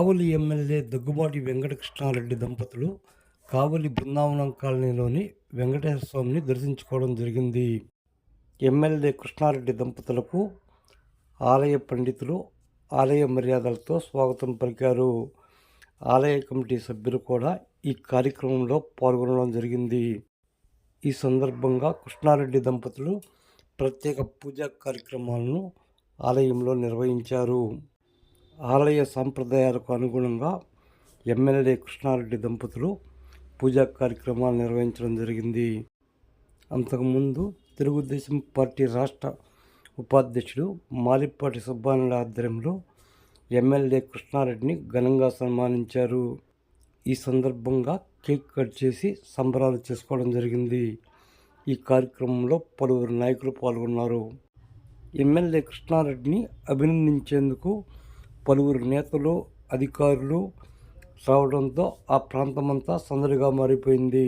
కావలి MLA Daggubati Venkatakrishna Reddy దంపతులు కావలి బృందావనం కాలనీలోని వెంకటేశ్వర స్వామిని దర్శించుకోవడం జరిగింది. ఎమ్మెల్యే కృష్ణారెడ్డి దంపతులకు ఆలయ పండితులు ఆలయ మర్యాదలతో స్వాగతం పలికారు. ఆలయ కమిటీ సభ్యులు కూడా ఈ కార్యక్రమంలో పాల్గొనడం జరిగింది. ఈ సందర్భంగా కృష్ణారెడ్డి దంపతులు ప్రత్యేక పూజా కార్యక్రమాలను ఆలయంలో నిర్వహించారు. ఆలయ సాంప్రదాయాలకు అనుగుణంగా ఎమ్మెల్యే కృష్ణారెడ్డి దంపతులు పూజా కార్యక్రమాలు నిర్వహించడం జరిగింది. అంతకుముందు తెలుగుదేశం పార్టీ రాష్ట్ర ఉపాధ్యక్షుడు మాలిపాటి సుబ్బానుల ఆధ్వర్యంలో ఎమ్మెల్యే కృష్ణారెడ్డిని ఘనంగా సన్మానించారు. ఈ సందర్భంగా కేక్ కట్ చేసి సంబరాలు చేసుకోవడం జరిగింది. ఈ కార్యక్రమంలో పలువురు నాయకులు పాల్గొన్నారు. ఎమ్మెల్యే కృష్ణారెడ్డిని అభినందించేందుకు పలువురు నేతలు అధికారులు రావడంతో ఆ ప్రాంతమంతా సందడిగా మారిపోయింది.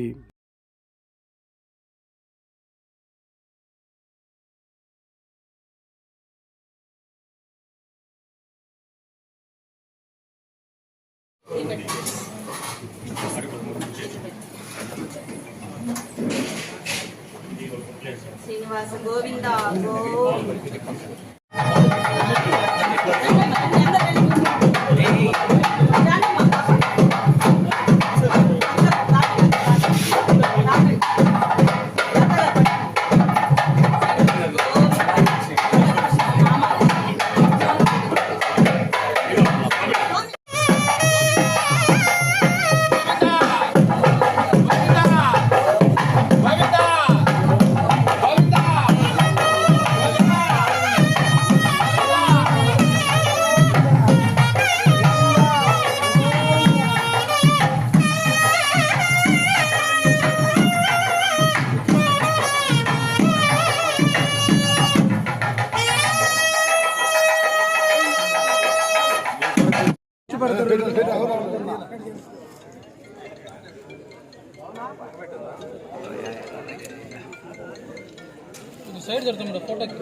శ్రీనివాస గోవింద గోవింద సైడ్ జరుగుతుంది ఫోటోకి.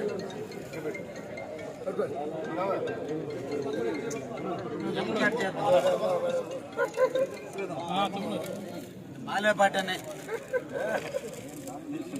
మాలే పాటనే.